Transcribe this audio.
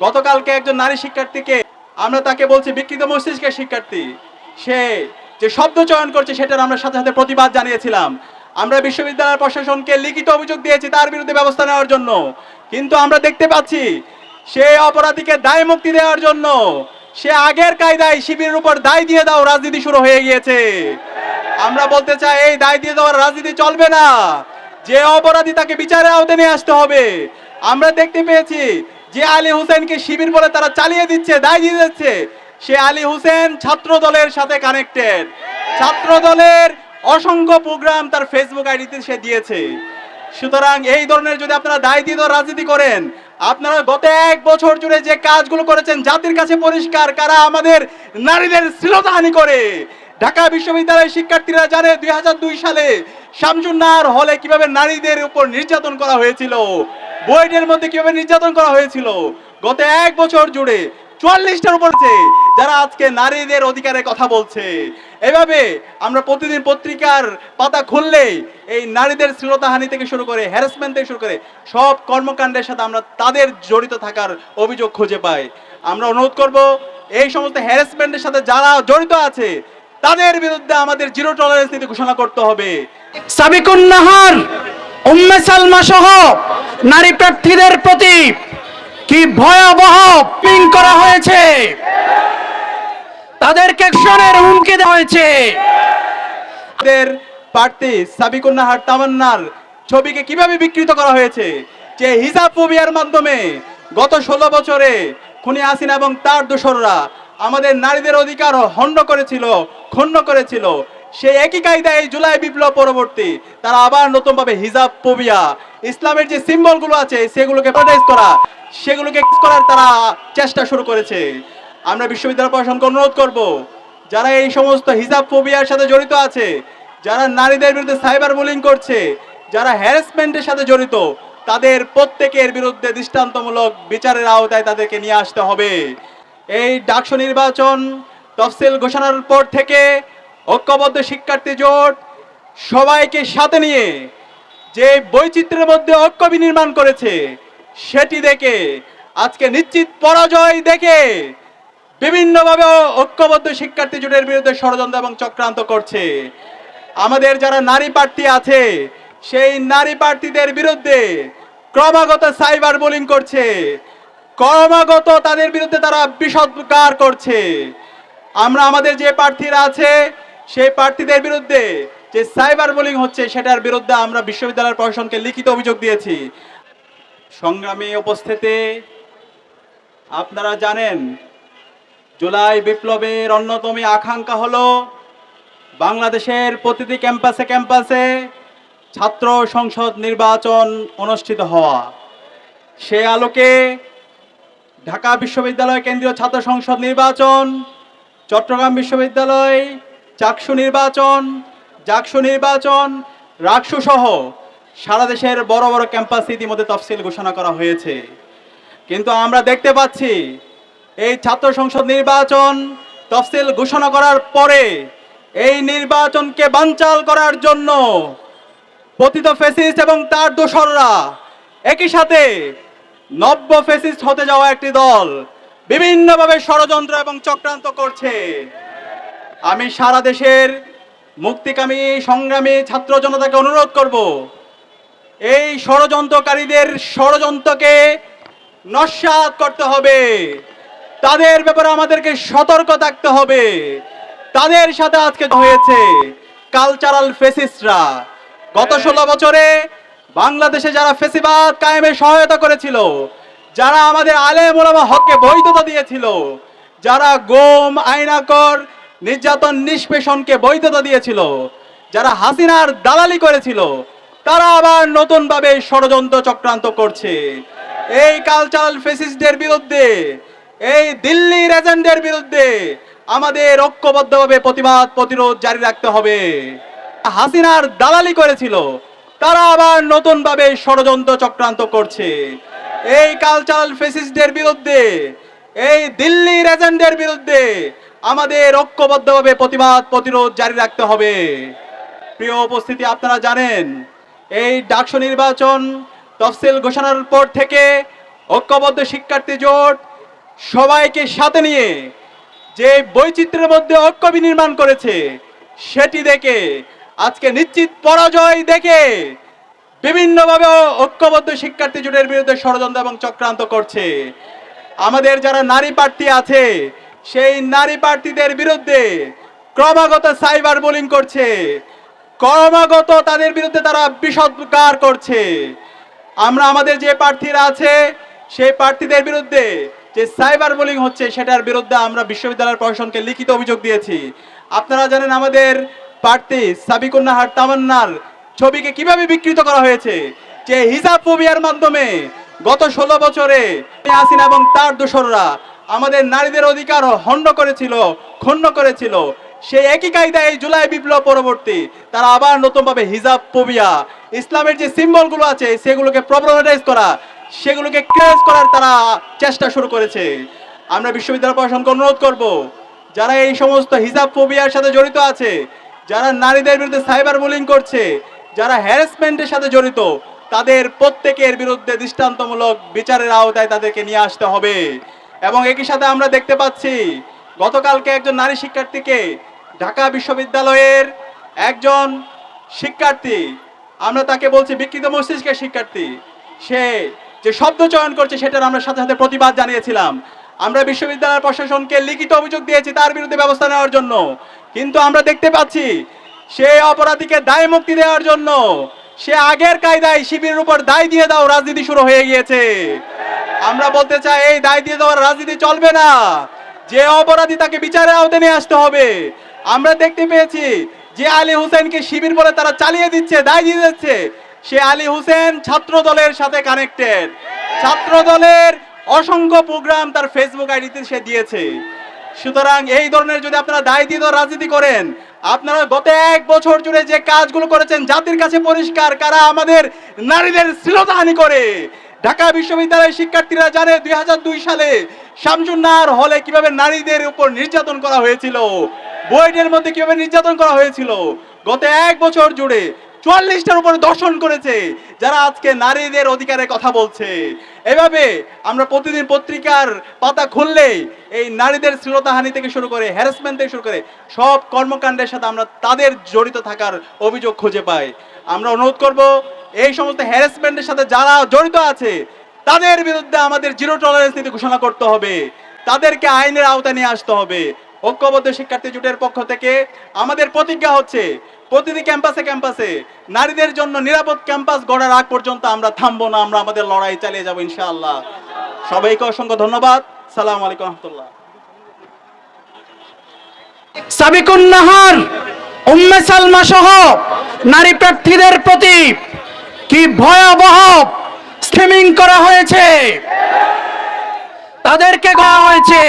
গতকালকে একজন নারী শিক্ষার্থীকে আমরা তাকে বলছি, বিকৃত মস্তিষ্কের শিক্ষার্থী। সে যে শব্দ চয়ন করছে, সেটার আমরা সাথে সাথে প্রতিবাদ জানিয়েছিলাম। আমরা বিশ্ববিদ্যালয় প্রশাসনকে লিখিত অভিযোগ দিয়েছি তার বিরুদ্ধে ব্যবস্থা নেওয়ার জন্য। কিন্তু আমরা দেখতে পাচ্ছি, সে অপরাধীকে দায় মুক্তি দেওয়ার জন্য সে আগের কায়দায় শিবিরের উপর দায় দিয়ে দাও, রাজনীতি শুরু হয়ে গিয়েছে। আমরা বলতে চাই, এই দায় দিয়ে দেওয়ার রাজনীতি চলবে না। যে অপরাধী তাকে বিচারের আওতায় নিয়ে আসতে হবে। আমরা দেখতে পেয়েছি যে আলী হোসেনকে শিবির বলে তারা চালিয়ে দিচ্ছে, দায় দিয়ে দিচ্ছে সে আলী হোসেন ছাত্র দলের সাথে কানেক্টেড ছাত্র দলের অসংখ্য প্রোগ্রাম তার ফেসবুক আইডিতে সে দিয়েছে। সুতরাং এই ধরনের যদি আপনারা দায় দিয়ে দেওয়ার রাজনীতি করেন, আপনারা গত এক বছর জুড়ে যে কাজগুলো করেছেন, জাতির কাছে পরিষ্কার, কারা আমাদের নারীদের শ্লীলতাহানি করে? ঢাকা বিশ্ববিদ্যালয়ের শিক্ষার্থীরা জানে দুই হাজার দুই সালে শামসুন্নার হলে কীভাবে নারীদের উপর নির্যাতন করা হয়েছিল। বুয়েটের মধ্যে কীভাবে নির্যাতন করা হয়েছিল? গত এক বছর জুড়ে চুয়াল্লিশটার উপর যারা আজকে নারীদের অধিকারের কথা বলছে। এভাবে আমরা প্রতিদিন পত্রিকার পাতা খুললে এই নারীদের শ্লীলতাহানি থেকে শুরু করে হ্যারাসমেন্ট থেকে শুরু করে সব কর্মকাণ্ডের সাথে আমরা তাদের জড়িত থাকার অভিযোগ খুঁজে পাই। আমরা অনুরোধ করব, এই সমস্ত হ্যারাসমেন্টের সাথে যারা জড়িত আছে, তাদের বিরুদ্ধে আমাদের জিরো টলারেন্স নীতি ঘোষণা করতে হবে। সাবিকুন নাহার উম্মে সালমা সহ নারী প্রার্থীদের প্রতি কি ভয়াবহ পিং করা হয়েছে? তাদেরকে একশনের হুমকি দেওয়া হয়েছে। আমাদের প্রার্থী সাবিকুন নাহার তামান্নার ছবিকে কীভাবে বিকৃত করা হয়েছে? যে হিজাব ফোবিয়ার মাধ্যমে গত ষোলো বছরে খুনি হাসিনা এবং তার দোসররা আমাদের নারীদের অধিকার হন্ড করেছিল, ক্ষুণ্ণ করেছিল সেই একই কায়দায় এই জুলাই বিপ্লব পরবর্তী, তারা আবার নতুনভাবে হিজাব, ফোবিয়া, ইসলামের যে সিম্বলগুলো আছে, সেগুলোকে প্রোটেস্ট করা, সেগুলোকে করার তারা চেষ্টা শুরু করেছে। আমরা বিশ্ববিদ্যালয় প্রশাসনকে অনুরোধ করব, যারা এই সমস্ত হিজাব, ফোবিয়ার সাথে জড়িত আছে, যারা নারীদের বিরুদ্ধে সাইবার বুলিং করছে, যারা হ্যারাসমেন্টের সাথে জড়িত, তাদের প্রত্যেকের বিরুদ্ধে দৃষ্টান্তমূলক বিচারের আওতায় তাদেরকে নিয়ে আসতে হবে। এই ডাকসু নির্বাচন তফসিল ঘোষণার পর থেকে ঐক্যবদ্ধ শিক্ষার্থী জোট সবাইকে সাথে নিয়ে যে বৈচিত্র্যের মধ্যে ঐক্য বিনির্মাণ করেছে, সেটি দেখে, আজকে নিশ্চিত পরাজয় দেখে বিভিন্নভাবে ঐক্যবদ্ধ শিক্ষার্থী জোটের বিরুদ্ধে ষড়যন্ত্র এবং চক্রান্ত করছে। আমাদের যারা নারী প্রার্থী আছে, সেই নারী প্রার্থীদের বিরুদ্ধে ক্রমাগত সাইবার বোলিং করছে। ক্রমাগত তাদের বিরুদ্ধে তারা বিষদগার করছে। আমরা আমাদের যে প্রার্থীরা আছে সেই প্রার্থীদের বিরুদ্ধে যে সাইবার বোলিং হচ্ছে, সেটার বিরুদ্ধে আমরা বিশ্ববিদ্যালয়ের প্রশাসনকে লিখিত অভিযোগ দিয়েছি। সংগ্রামী উপস্থিতি, আপনারা জানেন, জুলাই বিপ্লবের অন্যতম আকাঙ্ক্ষা হলো বাংলাদেশের প্রতিটি ক্যাম্পাসে ক্যাম্পাসে ছাত্র সংসদ নির্বাচন অনুষ্ঠিত হওয়া। সে আলোকে ঢাকা বিশ্ববিদ্যালয় কেন্দ্রীয় ছাত্র সংসদ নির্বাচন, চট্টগ্রাম বিশ্ববিদ্যালয় চাকসু নির্বাচন জাকসু নির্বাচন, রাকসু সহ সারা দেশের বড় বড় ক্যাম্পাস ইতিমধ্যে তফসিল ঘোষণা করা হয়েছে। কিন্তু আমরা দেখতে পাচ্ছি, এই ছাত্র সংসদ নির্বাচন তফসিল ঘোষণা করার পরে এই নির্বাচনকে বানচাল করার জন্য পতিত ফেসিস্ট এবং তার দোসররা একই সাথে নব্য ফেসিস্ট হতে যাওয়া একটি দল বিভিন্নভাবে ষড়যন্ত্র এবং চক্রান্ত করছে। আমি সারা দেশের মুক্তিকামী সংগ্রামী ছাত্র জনতাকে অনুরোধ করব এই ষড়যন্ত্রকারীদের ষড়যন্ত্রকে নস্যাৎ করতে হবে। তাদের ব্যাপারে আমাদেরকে সতর্ক থাকতে হবে। তাদের সাথে আজকে হয়েছে কালচারাল ফেসিস্টরা গত ষোলো বছরে বাংলাদেশে যারা ফেসিবাদ কায়েমে সহায়তা করেছিল যারা আমাদের আলেম ওলামা হককে বৈধতা দিয়েছিল যারা গোম আইনাকর নির্যাতন নিষ্পেষণকে বৈধতা দিয়েছিল। যারা হাসিনার দালালি করেছিল, তারা আবার নতুনভাবে ষড়যন্ত্র চক্রান্ত করছে। এই কালচারাল ফেসিস্টদের বিরুদ্ধে, এই দিল্লির এজেন্টদের বিরুদ্ধে আমাদের ঐক্যবদ্ধভাবে প্রতিবাদ প্রতিরোধ জারি রাখতে হবে। হাসিনার দালালি করেছিল, তারা আবার নতুনভাবে ষড়যন্ত্র চক্রান্ত করছে। এই কালচারাল ফেসিস্টদের বিরুদ্ধে, এই দিল্লির এজেন্টদের বিরুদ্ধে আমাদের ঐক্যবদ্ধভাবে প্রতিবাদ, প্রতিরোধ জারি রাখতে হবে। প্রিয় উপস্থিতি, আপনারা জানেন, এই ডাকসু নির্বাচন তফসিল ঘোষণার পর থেকে ঐক্যবদ্ধ শিক্ষার্থী জোট সবাইকে সাথে নিয়ে যে বৈচিত্র্যের মধ্যে ঐক্য বিনির্মাণ করেছে, সেটি দেখে, আজকে নিশ্চিত পরাজয় দেখে বিভিন্নভাবে ঐক্যবদ্ধ শিক্ষার্থী জোটের বিরুদ্ধে ষড়যন্ত্র এবং চক্রান্ত করছে। আমাদের যারা নারী প্রার্থী আছে সেই নারী প্রার্থীদের বিরুদ্ধে ক্রমাগত সাইবার বোলিং করছে। ক্রমাগত তাদের বিরুদ্ধে তারা বিষদগার করছে। আমরা আমাদের যে প্রার্থীরা আছে, সেই প্রার্থীদের বিরুদ্ধে যে সাইবার বোলিং হচ্ছে, সেটার বিরুদ্ধে আমরা বিশ্ববিদ্যালয়ের প্রশাসনকে লিখিত অভিযোগ দিয়েছি। আপনারা জানেন আমাদের প্রার্থী সাবিকুন্নাহার তামান্নার ছবিকে কীভাবে বিকৃত করা হয়েছে? যে হিজাব ফোবিয়ার মাধ্যমে গত ষোলো বছরে হাসিনা এবং তার দোসররা আমাদের নারীদের অধিকার হন্য করেছিল, ক্ষুণ্ণ করেছিল। সেই একই কায়দায় এই জুলাই বিপ্লব পরবর্তী, তারা আবার নতুনভাবে হিজাব, ফোবিয়া, ইসলামের যে সিম্বলগুলো আছে, সেগুলোকে প্রবলেমাটাইজ করা, সেগুলোকে ক্রেজ করার তারা চেষ্টা শুরু করেছে। আমরা বিশ্ববিদ্যালয় প্রশাসনকে অনুরোধ করব, যারা এই সমস্ত হিজাব, ফোবিয়ার সাথে জড়িত আছে, যারা নারীদের বিরুদ্ধে সাইবার বুলিং করছে, যারা হ্যারাসমেন্টের সাথে জড়িত, তাদের প্রত্যেকের বিরুদ্ধে দৃষ্টান্তমূলক বিচারের আওতায় তাদেরকে নিয়ে আসতে হবে। এবং একই সাথে আমরা দেখতে পাচ্ছি গতকালকে একজন নারী শিক্ষার্থীকে ঢাকা বিশ্ববিদ্যালয়ের একজন শিক্ষার্থী, আমরা তাকে বলছি বিকৃত মস্তিষ্কের শিক্ষার্থী, সে যে শব্দ চয়ন করছে সেটার আমরা সাথে সাথে প্রতিবাদ জানিয়েছিলাম। আমরা বিশ্ববিদ্যালয় প্রশাসনকে লিখিত অভিযোগ দিয়েছি তার বিরুদ্ধে ব্যবস্থা নেওয়ার জন্য। কিন্তু আমরা দেখতে পাচ্ছি সে অপরাধীকে দায় মুক্তি দেওয়ার জন্য, সে আগের কায়দায় শিবিরের উপর দায় দিয়ে দাও রাজনীতি শুরু হয়ে গিয়েছে। আমরা বলতে চাই, এই দায় দিয়ে দেওয়ার রাজনীতি চলবে না। যে অপরাধী তাকে বিচারের আওতায় নিয়ে আসতে হবে। আমরা দেখতে পেয়েছি যে আলী হোসেনকে শিবির বলে তারা চালিয়ে দিচ্ছে, দায় দিয়ে দিচ্ছে। সে আলী হোসেন ছাত্র দলের সাথে কানেক্টেড ছাত্র দলের অসংখ্য প্রোগ্রাম তার ফেসবুক আইডিতে সে দিয়েছে। সুতরাং এই ধরনের যদি আপনারা দায় দিয়ে রাজনীতি করেন, আপনারা গত এক বছর জুড়ে যে কাজগুলো করেছেন জাতির কাছে পরিষ্কার, কারা আমাদের নারীদের শ্লীলতাহানি করে ঢাকা বিশ্ববিদ্যালয়ের শিক্ষার্থীরা জানে দুই হাজার দুই সালে শামসুন্নার হলে কীভাবে নারীদের উপর নির্যাতন করা হয়েছিল? বুয়েটের মধ্যে কীভাবে নির্যাতন করা হয়েছিল? গত এক বছর জুড়ে চুয়াল্লিশটার উপরে দর্শন করেছে, যারা আজকে নারীদের অধিকারের কথা বলছে। এভাবে আমরা প্রতিদিন পত্রিকার পাতা খুললে এই নারীদের শ্লীলতাহানি থেকে শুরু করে হ্যারাসমেন্ট থেকে শুরু করে সব কর্মকাণ্ডের সাথে আমরা তাদের জড়িত থাকার অভিযোগ খুঁজে পাই। আমরা অনুরোধ করব এই সমস্ত হ্যারাসমেন্টের সাথে যারা জড়িত আছে, তাদের বিরুদ্ধে আমাদের জিরো টলারেন্স নীতি ঘোষণা করতে হবে। তাদেরকে আইনের আওতায় নিয়ে আসতে হবে। ঐক্যবদ্ধ শিক্ষার্থী জোটের পক্ষ থেকে আমাদের প্রতিজ্ঞা হচ্ছে, প্রতিটি ক্যাম্পাসে ক্যাম্পাসে নারীদের জন্য নিরাপদ ক্যাম্পাস গড়ার আগ পর্যন্ত আমরা থামবো না, আমরা আমাদের লড়াই চালিয়ে যাব ইনশাআল্লাহ। সবাইকে অসংখ্য ধন্যবাদ। সালাম আলাইকুম রহমতুল্লাহ। সাবিকুন নাহার উম্মে সালমা সহ নারী প্রার্থীদের প্রতি কি ভয়াবহ স্কিমিং করা হয়েছে? তাদেরকে করা হয়েছে